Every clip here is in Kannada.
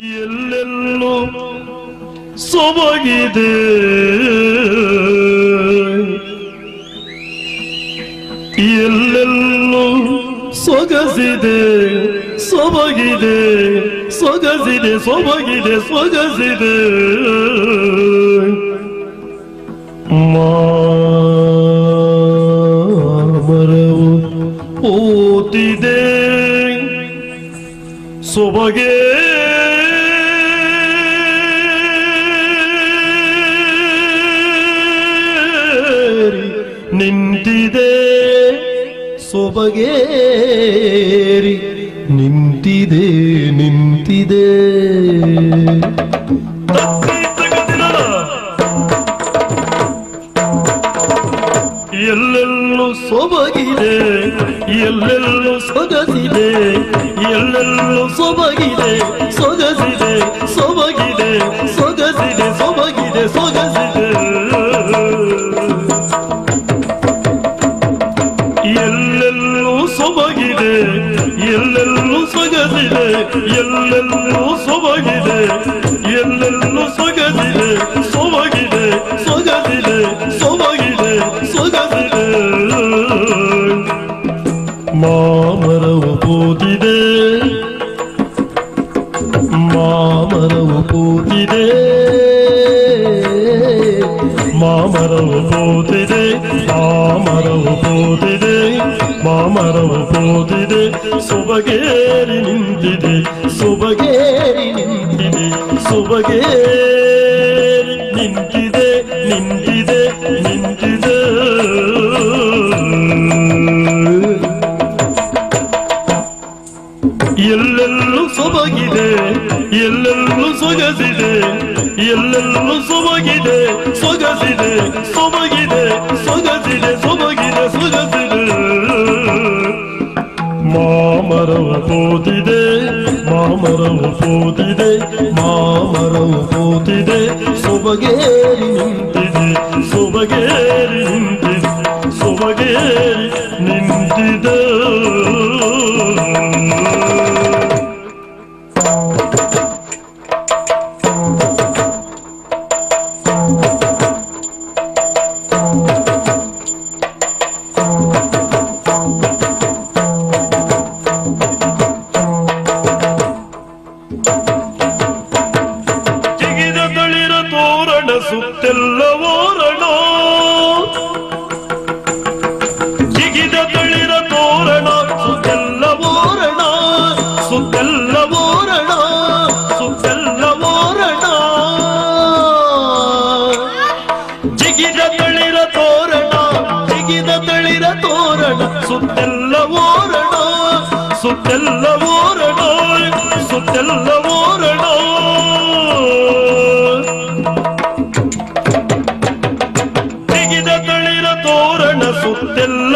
Yellello soba gide Yellello soga zide soba gide soga zide soba gide soga zide Mağaravu o dide soba gide ನಿಂತಿದೆ. ಸೊಬಗೇರಿ ನಿಂತಿದೆ ನಿಂತಿದೆ. ಎಲ್ಲೆಲ್ಲೂ ಸೊಬಗಿದೆ ಎಲ್ಲೆಲ್ಲೂ ಸೊಗಸಿದೆ ಎಲ್ಲೆಲ್ಲೂ ಸೊಬಗಿದೆ ಸೊಗಸಿದೆ ಸೊಬಗಿದೆ. எல்லாம் Soba dedi, soba gelinim dedi, soba gelinim dedi, soba gelinim dedi, nim dedi, nim dedi. Yıllarlı soba gide, yıllarlı soba gide, yıllarlı soba gide, soba gide, ಮಾಮರವು ಪೋತಿದೆ ಮಾಮರವು ಪೋತಿದೆ ಸೊಬಗೇರಿ ಸುತ್ತೆಲ್ಲ ಓರಣ ಸುತ್ತೆಲ್ಲ ಓರಣ ತೆಗೆದ ತಳಿರ ತೋರಣ ಸುತ್ತೆಲ್ಲ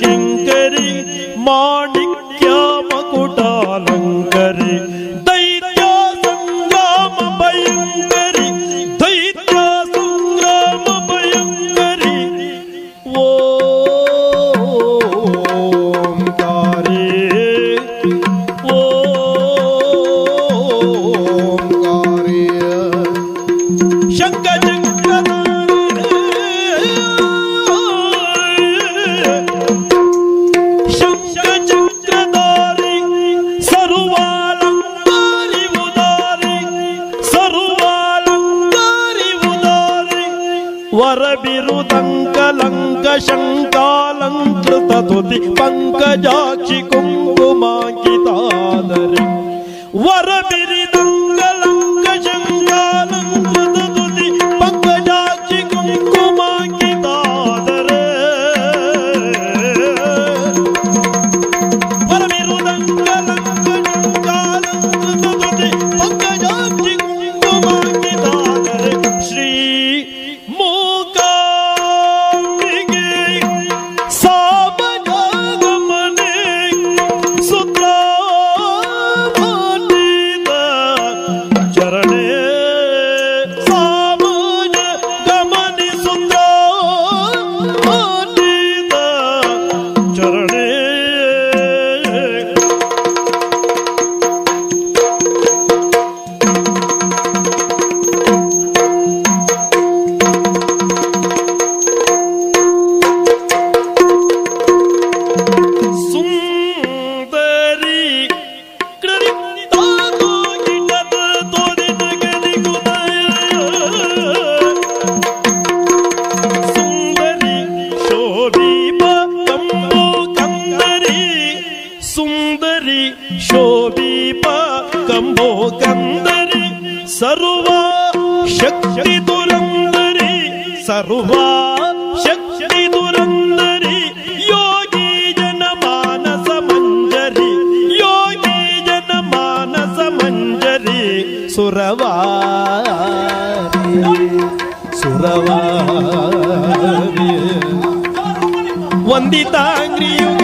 கைங்கரி மாணிக்ய மகுடாலங்கரி தைத்ய சங்கிராம பயங்கரி தைத்ய சங்கிராம பயங்கரி ஓம் காரி ஓம் காரிய சங்கஜங்கரி. ಗಜಾಕ್ಷಿ ಕುಂಕುಮಾಂಕಿತಾದರೆ ವರ ಬಿರಿದು शम्भो गन्धरे सर्वा शक्ति दुरन्दरे सर्वा शक्ति दुरन्दरे योगी जनमानस मञ्जरि योगी जनमानस मञ्जरि सुरवा सुरवा वन्दिताङ्ग्रियुग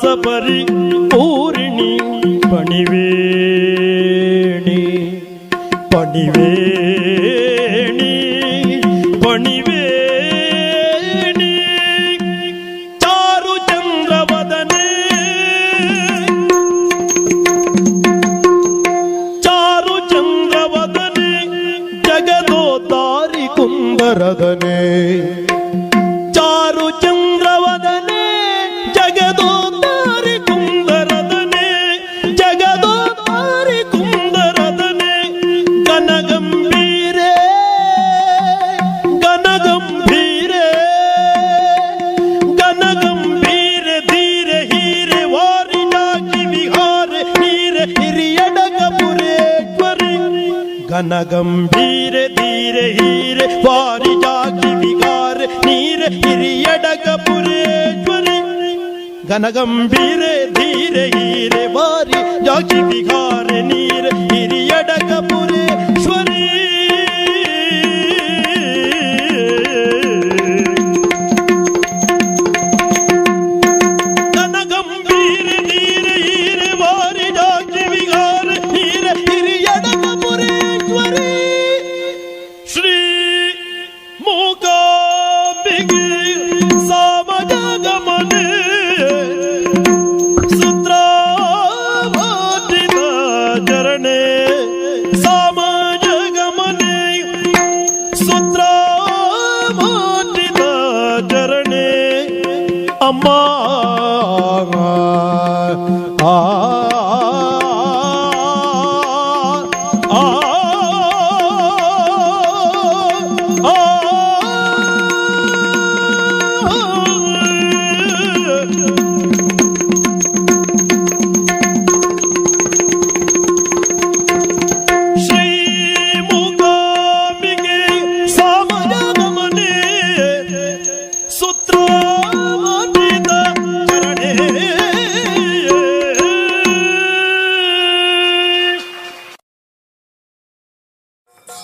sub ಗಂಭೀರ ಧೀರ ಹೀರ ವಾರಿ ಜಾತಿ ವಿಕಾರ ನೀರ ಹಿರಿಯಡಗ ಪುರೇಶ್ವರಿ ಘನಗಂಭೀರ ಧೀರ ಹೀರ ವಾರಿ ಜಾತಿ ವಿಕಾರ ನೀರ